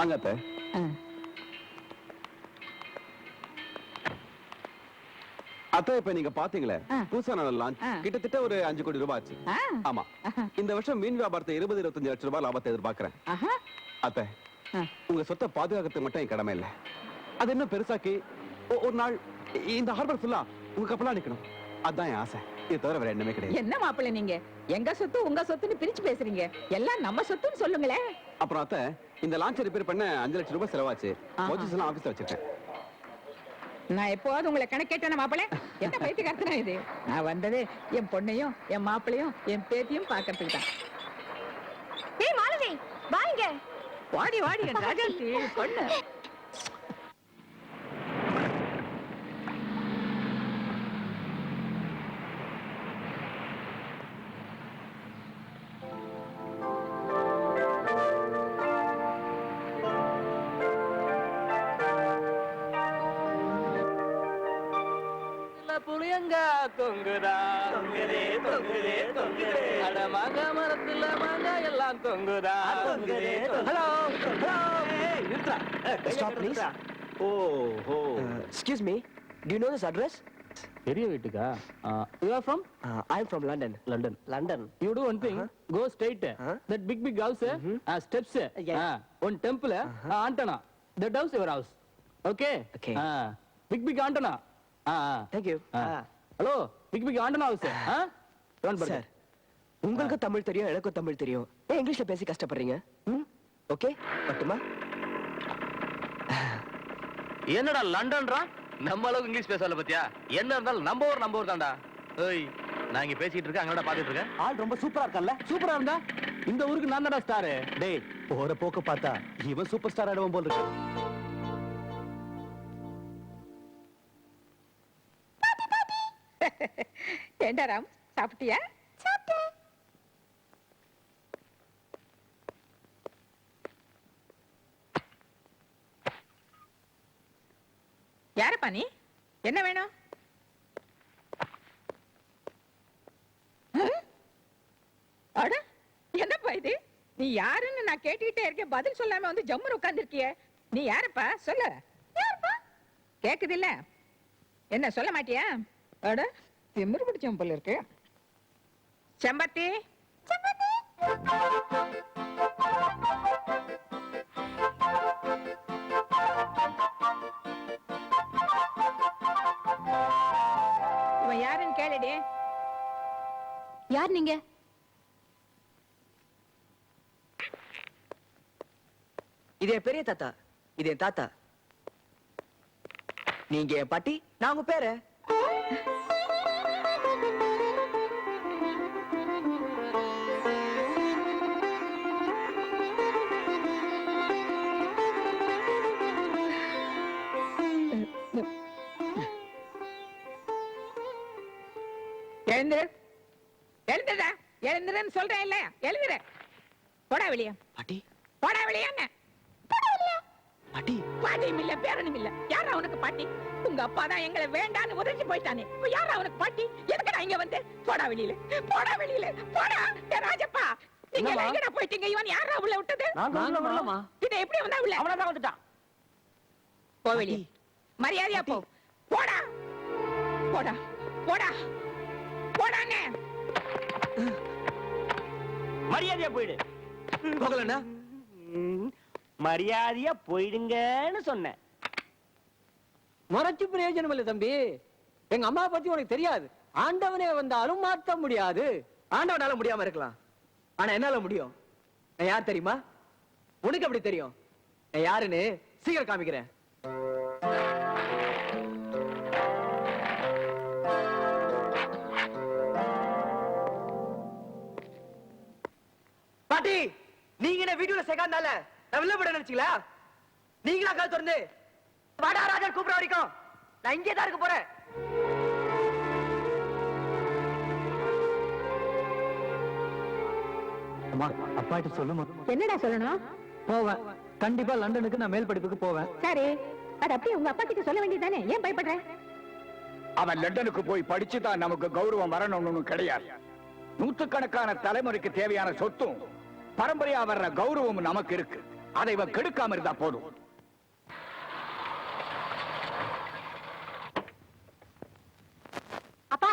வாங்க அத்தை. அத்தை இப்ப நீங்க பாத்தீங்களே. புதுசா லான்ச் ஆ. கிட்டத்தட்ட ஒரு அஞ்சு கோடி ரூபாய் ஆச்சு. ஆமா இந்த வருஷம் மீன் வியாபாரத்தை இருபது இருபத்தஞ்சு லட்சம் ரூபாய் லாபத்தை எதிர்பார்க்கிறேன். அத்தை. உங்க சொத்தை பாதுகாக்கிறது மட்டும் என் கடமை இல்ல அது இன்னும் பெருசாக்கி ஒரு நாள் இந்த ஹார்பர் ஃபுல்லா உங்க கப்பலா நிக்கணும் அதான் என் ஆசை இது தவிர வேற என்னமே கிடையாது என்ன மாப்பிள்ளை நீங்க எங்க சொத்து உங்க சொத்துன்னு பிரிச்சு பேசுறீங்க எல்லாம் நம்ம சொத்துன்னு சொல்லுங்களேன் அப்புறம் அத்தை இந்த லான்ச் ரிப்பேர் பண்ண அஞ்சு லட்சம் ரூபாய் செலவாச்சு. மோஜஸ் எல்லாம் ஆபீஸ்ல வச்சிருக்கேன். நான் எப்போவாவது உங்களை கணக்கேட்டேன மாப்பிள்ளை என்ன பைத்து கத்துனா இது? நான் வந்தது என் பொண்ணையும் என் மாப்பிளையும் என் பேத்தியும் பாக்கிறதுக்கு தான். ஏய் மாலதி வாங்க வாடி வாடி ராஜாத்தி பொண்ணு. புளியங்க தொங்குதா? தொங்குதே தொங்குதே தொங்குதே. அட மாங்க மரத்துல மாங்காய் எல்லாம் தொங்குதா? தொங்குதே ஹலோ ஹலோ. நிறுத்தா Stop, please. ஓ ஹோ excuse me. Do you know this address? பெரிய வீட்டுக்கா? You are from Uh, I'm from London. London London. You do one thing go straight. That big big house steps. One temple antenna that house your house okay Okay. Big big antenna hello big big antenna house Sir, உங்களுக்கு தமிழ் தெரியும் எனக்கும் தமிழ் தெரியும். ஏன் இங்கிலீஷ்ல பேசி கஷ்டப்படுறீங்க? Okay? பட்டுமா என்னடா லண்டன்ரா நம்ம அளவுக்கு இங்கிலீஷ் பேசல பத்தியா? என்ன இருந்தாலும் நம்ம ஊர் நம்ம ஊர் தான்டா. ஏய் நான் இங்க பேசிட்டு இருக்கேன் அங்கடா பாத்துட்டு இருக்கேன் ஆள் ரொம்ப சூப்பரா இருக்கல்ல சூப்பரா இருந்தா? இந்த ஊருக்கு நான் தான்டா ஸ்டாரு டேய் போற போக்க பார்த்தா இவன் சூப்பர் ஸ்டார் ஆடுவான் போல இருக்கு. ஏண்டா ராம்? சாப்பிட்டியா? சாப்பிட்டேன். யாரப்பா நீ? என்ன வேணும்? அட என்னப்பா இது? நீ யாருன்னு நான் கேட்டுக்கிட்டே இருக்கேன். பதில் சொல்லாம வந்து ஜம்முன்னு உட்கார்ந்திருக்கிய. நீ யாரப்பா? சொல்லு. யாருப்பா? கேக்குது இல்ல. என்ன சொல்ல மாட்டியா? அட திமிரு பிடிச்சவன் போல இருக்கு. செம்பத்தி. இவன் யாருன்னு கேளுடி. யார் நீங்க? இது என் பெரிய தாத்தா. இது என் தாத்தா. நீங்க என் பாட்டி நான் உங்க பேரு. எழுந்துரு. எழுந்துடா எழுந்துருன்னு சொல்றேன் இல்ல. எழுந்துரு. போடா வெளிய. பாட்டி. போடா வெளியாங்க பாட்டி. பாட்டியும் இல்ல பேரனும் இல்ல. யாரா உனக்கு பாட்டி? உங்க அப்பா தான் எங்களை வேண்டான்னு உதச்சி போயிட்டானே. இப்ப யாரா உனக்கு பாட்டி? எதுக்குடா இங்க வந்து? போடா வெளியில. போடா வெளியில. போடா. ராஜப்பா. நீங்க? எங்கடா போயிட்டீங்க? இவன் யாரா உள்ள விட்டது? நாங்க வரலமா இத எப்படி வந்தா உள்ள? அவனதான் வந்துட்டான். போ வெளிய. மரியாதையா போ. போடா. போடா. போடா. போடாங்க மரியாதையா போயிடு. போகலண்ணா. மரியாதையா போயிடுங்கன்னு சொன்னேன். முறைச்சு பிரயோஜனம் இல்ல தம்பி. எங்க அம்மா பத்தி உனக்கு தெரியாது. ஆண்டவனே வந்தாலும் மாத்த முடியாது. ஆண்டவனால முடியாம இருக்கலாம். ஆனா என்னால முடியும்? நான் யார் தெரியுமா? உனக்கு எப்படி தெரியும்? நான் யாருன்னு சீக்கிரம் காமிக்கிறேன். பாட்டி நீங்க என்ன வீடியோல சேர்க்காதனால நான் வெளில போட நினைச்சீங்களா? நீங்களா கால் திறந்து வாடா ராஜா கூப்பிட வரைக்கும். நான் இங்கே தான் இருக்க போறேன். அம்மா அப்பாட்ட சொல்லுமா என்னடா சொல்லணும்? போவேன். கண்டிப்பா லண்டனுக்கு நான் மேல் படிப்புக்கு போவேன். சரி அது அப்படியே உங்க அப்பா கிட்ட சொல்ல வேண்டியதானே ஏன் பயப்படுற? அவன் லண்டனுக்கு போய் படிச்சுதான் நமக்கு கௌரவம் வரணும்னு கிடையாது. நூற்றுக்கணக்கான தலைமுறைக்கு தேவையான சொத்தும் பரம்பரையா வர்ற கௌரவமும் நமக்கு இருக்கு. அதை இவன் கெடுக்காம இருந்தா போதும். அப்பா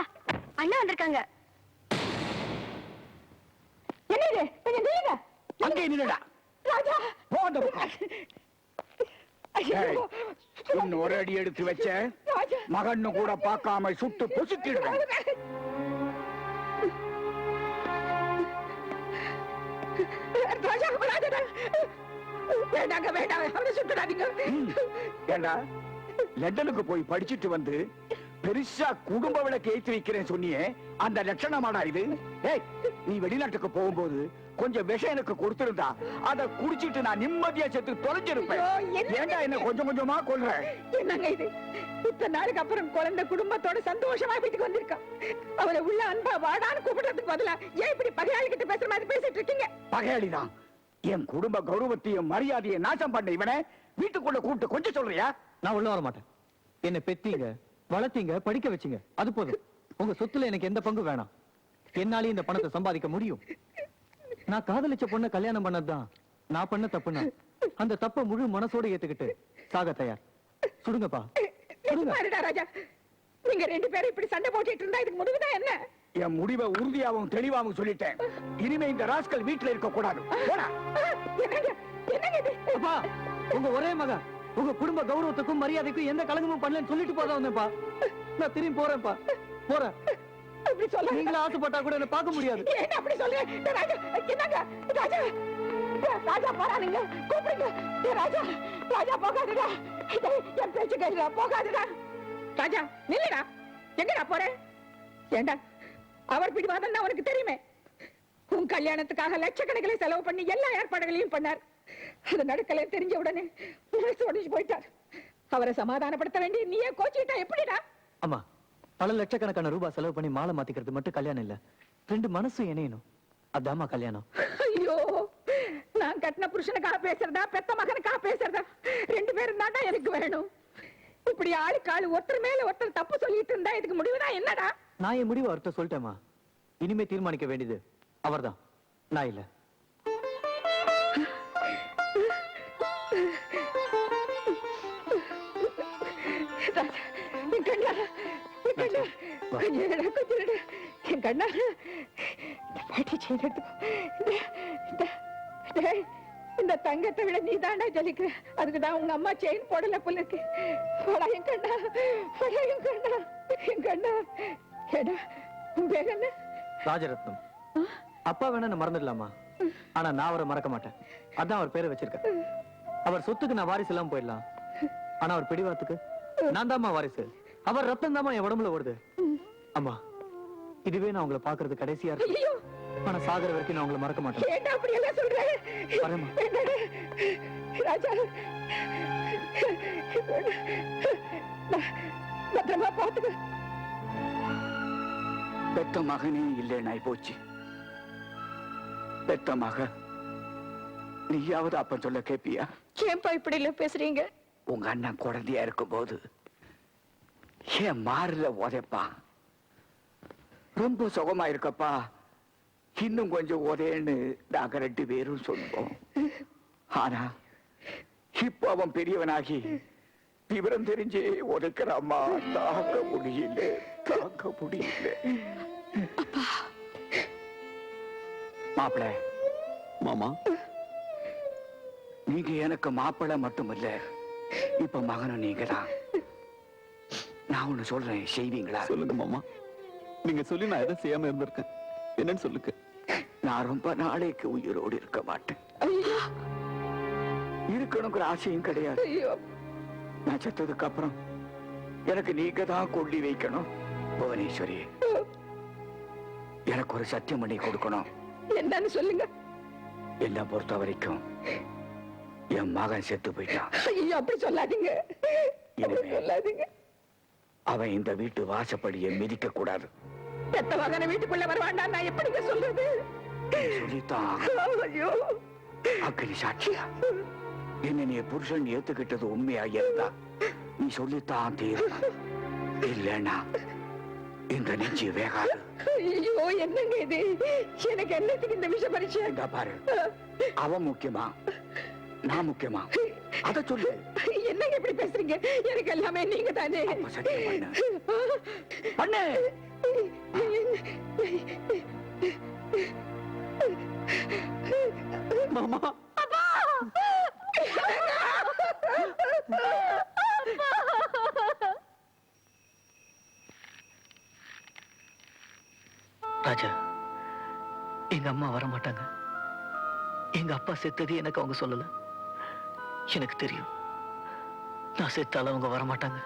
அண்ணா வந்திருக்காங்க. என்ன இது கொஞ்சம் நில்லுங்க. அங்கே நின்னுடா ராஜா. போ அந்த பக்கம். ஐயோ. ஏய், இன்னும் ஒரு அடி எடுத்து வச்ச மகன்னு கூட பார்க்காம சுட்டு பொசுக்கிடுவேன் ராஜா ராஜா வேண்டாங்க வேண்டாம். அவனை சுட்டுடாதீங்க. ஏண்டா லண்டனுக்கு போய் படிச்சுட்டு வந்து பெருசா குடும்ப விளக்கு ஏற்றி வைக்கிறேன் சொன்னியே. அந்த லட்சணமாடா இது. நீ வெளிநாட்டுக்கு போகும்போது கொஞ்சம் விஷம் எனக்கு கொடுத்திருந்தா அத குடிச்சிட்டு நான் நிம்மதியா செத்து தொலைஞ்சிருப்பேன். ஏண்டா என்ன கொஞ்சம் கொஞ்சமா கொல்ற? என்னங்க இது? இத்தனை நாளுக்கு அப்புறம் குழந்தை குடும்பத்தோட சந்தோஷமா வீட்டுக்கு வந்திருக்கான் அவரை உள்ள அன்பா வாடான்னு கூப்பிடுறதுக்கு பதிலா ஏன் இப்படி பகையாளி கிட்ட பேசுற மாதிரி பேசிட்டு இருக்கீங்க? பகையாளிதான் என் குடும்ப கௌரவத்தையும் மரியாதையை நாசம் பண்ண இவனை வீட்டுக்குள்ள கூப்பிட்டு கொஞ்சம் சொல்றியா? நான் உள்ள வர மாட்டேன். என்ன பெத்தீங்க வளர்த்தீங்க படிக்க வச்சீங்க. அது போதும். உங்க சொத்துல எனக்கு எந்த பங்கு வேணாம். என்னாலே இந்த பணத்தை சம்பாதிக்க முடியும். நான் காதலிச்ச பொண்ண கல்யாணம் பண்ணதுதான். நான் பண்ண தப்புன்னா. அந்த தப்ப முழு மனசோட ஏத்துக்கிட்டு சாக தயார். சுடுங்கப்பா. ராஜா. நீங்க ரெண்டு பேரும் இப்படி சண்டை போட்டுட்டு இருந்தா இதுக்கு முடிவுதான் என்ன? என் முடிவை உறுதியாவும் தெளிவாவும் சொல்லிட்டேன். இனிமே இந்த ராஸ்கல் வீட்டுல இருக்க கூடாது அப்பா உங்க ஒரே மகன். உங்க குடும்ப கௌரவத்துக்கும் மரியாதைக்கும் எந்த கலங்கமும் பண்ணலன்னு சொல்லிட்டு போதான் வந்தேன்ப்பா. நான் திரும்பி போறேன்ப்பா. போறேன். அப்படி சொல்ல. நீங்களும் ஆசைப்பட்டா கூட என்ன பார்க்க முடியாது. என்ன அப்படி சொல்றேன் ராஜா என்னங்க? ராஜா ராஜா போறானுங்க கூப்பிடுங்க. ராஜா ராஜா போகாதடா. என் பேச்சு கேளுடா போகாதடா. ராஜா நில்லுடா. எங்கடா போற? ஏண்டா அவர் பிடிவாதம் உனக்கு தெரியுமே. உன் கல்யாணத்துக்காக லட்சக்கணக்கில் செலவு பண்ணி எல்லா ஏற்பாடுகளையும் பண்ணார். அது நடக்கல தெரிஞ்ச உடனே உடைஞ்சு போயிட்டார். அவரை சமாதானப்படுத்த வேண்டிய நீயே கோச்சிக்கிட்டா எப்படிடா? அம்மா பல லட்சக்கணக்கான ரூபாய் செலவு பண்ணி மாலை மாத்திக்கிறது மட்டும் கல்யாணம் இல்ல. ரெண்டு மனசும் இணையணும். அதாம்மா கல்யாணம். ஐயோ நான் கட்டின புருஷனுக்காக பேசுறதா பெத்த மகனுக்காக பேசுறதா ரெண்டு பேரும் தாண்டா எனக்கு வேணும். இப்படி ஆளுக்கு ஆளு ஒருத்தர் மேல ஒருத்தர் தப்பு சொல்லிட்டு இருந்தா இதுக்கு முடிவுதான் என்னடா? நான் என் முடிவு அவர்கிட்ட சொல்லிட்டேம்மா. இனிமே தீர்மானிக்க வேண்டியது அவர்தான். நான் இல்ல. ராஜா, என் கண்ணா. பாட்டி செயின் எடுத்துக்கோ இந்த தங்கத்தை விட நீ தாண்டா ஜலிக்கிற. அதுக்கு தான் உங்க அம்மா செயின் போடல போல இருக்கு. போடா என் கண்ணா. போடா என் கண்ணா. என் கண்ணா. ஏடா உன் பேர் என்ன? ராஜரத்னம். அப்பா வேணா நான் மறந்துடலாமா? ஆனா நான் அவரை மறக்க மாட்டேன். அதான் அவர் பேரை வச்சிருக்கேன். அவர் சொத்துக்கு நான் வாரிசு எல்லாம் போயிடலாம். ஆனா அவர் பிடிவாத்துக்கு நான் தாம்மா வாரிசு. அவர் ரத்தம் தாம்மா என் உடம்புல ஓடுது. அம்மா இதுவே நான் உங்களை பாக்குறது கடைசியா இருக்கு. ஆனா சாகர வரைக்கும் நான் உங்களை மறக்க மாட்டேன். ஏண்டா அப்படி எல்லாம் சொல்ற? வரேம்மா. ராஜா பத்திரமா பாத்துக்க பெத்த மகனே இல்லைனாய் போச்சு. பெத்த மக நீயாவது அப்ப சொல்ல கேப்பியா? ஏன்பா இப்படி இல்ல பேசுறீங்க? உங்க அண்ணன் குழந்தையா இருக்கும்போது ஏன் மாறுல உதைப்பா? ரொம்ப சுகமா இருக்கப்பா. இன்னும் கொஞ்சம் உதைன்னு நாங்க ரெண்டு பேரும் சொல்லுவோம். ஆனா இப்போ அவன் பெரியவனாகி விவரம் தெரிஞ்சே உதைக்கிறாம்மா தாங்க முடியல தாங்க முடியல. மாப்பிள. மாமா. நீங்க எனக்கு மாப்பிள்ளை மட்டுமல்ல இப்ப மகனும் நீங்க தான் நான் ஒண்ணு சொல்றேன் செய்வீங்களா? சொல்லுங்க மாமா. நீங்க சொல்லி நான் எதை செய்யாம இருந்திருக்கேன்? என்னன்னு சொல்லுங்க. நான் ரொம்ப நாளைக்கு உயிரோடு இருக்க மாட்டேன். ஐயோ. இருக்கணுங்கிற ஆசையும் கிடையாது. ஐயோ. நான் செத்ததுக்கு அப்புறம் எனக்கு நீங்க தான் கொள்ளி வைக்கணும் புவனேஸ்வரி எனக்கு ஒரு சத்தியம் பண்ணி கொடுக்கணும். என்னன்னு சொல்லுங்க. என்ன பொறுத்த வரைக்கும் என் மகன் செத்து போயிட்டான். ஐயோ அப்படி சொல்லாதீங்க. சொல்லாதீங்க. அவன் இந்த வீட்டு வாசப்படியை மிதிக்க கூடாது பெத்த மகனை வீட்டுக்குள்ள வருவாண்டா நான் எப்படிங்க சொல்றது? சொல்லித்தான் ஐயோ. அக்னி சாட்சியா? என்ன நீ புருஷன் ஏத்துக்கிட்டது உண்மையா இருந்தா? நீ சொல்லித்தான் தீரணும் இல்லைன்னா இந்த நெஞ்சு வேகாது. ஐயோ என்னங்க இது? எனக்கு என்னத்துக்கு இந்த விஷ இந்த பாரு. அவன் முக்கியமா? நான் முக்கியமா? அத சொல்லு. என்னங்க இப்படி பேசுறீங்க? எனக்கு எல்லாமே நீங்க தானே. பண்ணு. மாமா. ராஜா எங்க அம்மா வர மாட்டாங்க எங்க அப்பா செத்தது எனக்கு அவங்க சொல்லல. எனக்கு தெரியும். நான் செத்தாலும் அவங்க வர மாட்டாங்க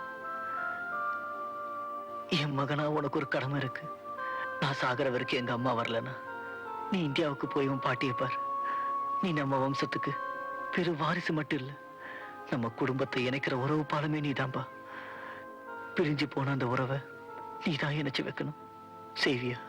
என் மகனா உனக்கு ஒரு கடமை இருக்கு. நான் சாகிற வரைக்கும் எங்க அம்மா வரலனா நீ இந்தியாவுக்கு போய் உன் பாட்டியை பார். நீ நம்ம வம்சத்துக்கு பெரு வாரிசு மட்டும் இல்ல நம்ம குடும்பத்தை இணைக்கிற உறவு பாலமே நீதான்பா. பிரிஞ்சு போன அந்த உறவை நீதான் இணைச்சு வைக்கணும். செய்வியா